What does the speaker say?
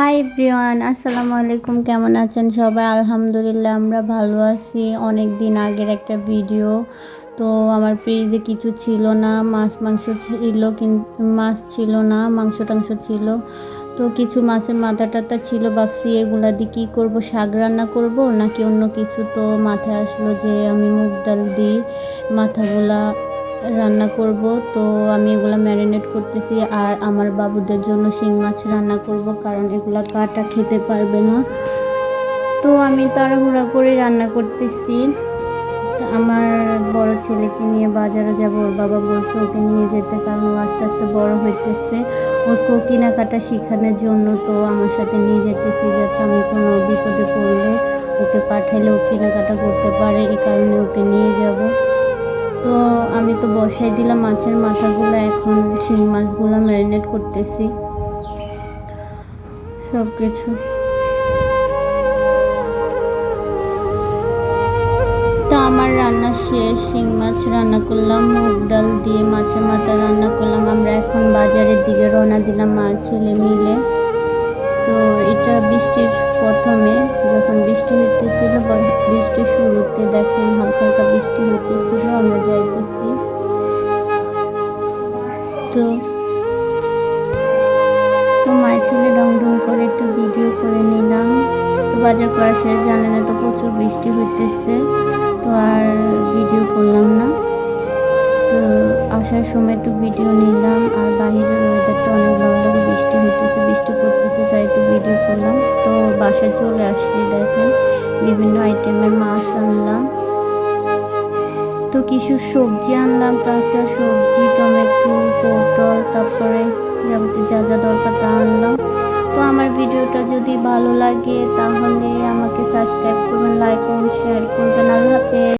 High Priyan আসসালামু আলাইকুম। কেমন আছেন সবাই? আলহামদুলিল্লাহ, আমরা ভালো আছি। অনেক দিন আগের একটা ভিডিও। তো আমার ফ্রিজে কিছু ছিল না, মাছ মাংস ছিল কিন্তু মাছ ছিল না, মাংস টাংস ছিল। তো কিছু মাছের মাথা টাথা ছিল, ভাবছি এগুলা দিয়ে কী করব? শাক রান্না করব নাকি অন্য কিছু? তো মাথায় আসলো যে আমি মুগ ডাল দিই। মাথাগুলা রান্না করব। তো আমি এগুলো ম্যারিনেট করতেছি আর আমার বাবুদের জন্য শিং মাছ রান্না করব কারণ এগুলো কাটা খেতে পারবে না। তো আমি তাড়াহুড়া করে রান্না করতেছি। আমার বড় ছেলেকে নিয়ে বাজারে যাব, ওর বাবা বলছে ওকে নিয়ে যেতে কারণ ও আস্তে আস্তে বড় হইতেছে। ওকে কেনাকাটা শেখানোর জন্য তো আমার সাথে নিয়ে যেতেছি যাতে আমি কোনো বিপদে পড়লে ওকে পাঠাইলে ও কেনাকাটা করতে পারে এই কারণে ওকে নিয়ে যাব। তো আমি তো বসাই দিলাম মাছের মাথাগুলো, এখন শিং মাছগুলো ম্যারিনেট করতেছি। সব কিছু তো আমার রান্না শেষ, শিং মাছ রান্না করলাম, মুগ ডাল দিয়ে মাছের মাথা রান্না করলাম। আমরা এখন বাজারের দিকে রওনা দিলাম মা, ছেলে মিলে। তো এটা বৃষ্টির প্রথমে, যখন বৃষ্টি হইতেছিল বৃষ্টির শুরুতে দেখেন হালকা হালকা বৃষ্টি হইতেছিল, আমরা তো তো মায়ের ছেলে রং রং করে একটু ভিডিও করে নিলাম। তো বাজার করা শেষ জানে না তো প্রচুর বৃষ্টি হইতেছে, তো আর ভিডিও করলাম না। তো আসার সময় একটু ভিডিও নিলাম, আর বাহিরের ওয়েদারটা অনেক ভালো লাগে বৃষ্টি হইতেছে, বৃষ্টি পড়তেছে, তাই একটু ভিডিও করলাম। তো বাসায় চলে আসছি, দেখেন, বিভিন্ন আইটেমের মাছ আনলাম। তো কিছু সবজি আনলাম, কাঁচা সবজি, টমেটো, পটল, তারপরে যাবতীয় যা যা দরকার তা আনলাম। তো আমার ভিডিওটা যদি ভালো লাগে তাহলে আমাকে সাবস্ক্রাইব করবেন লাইক করুন শেয়ার করবেন। আল্লাহ হাফেজ।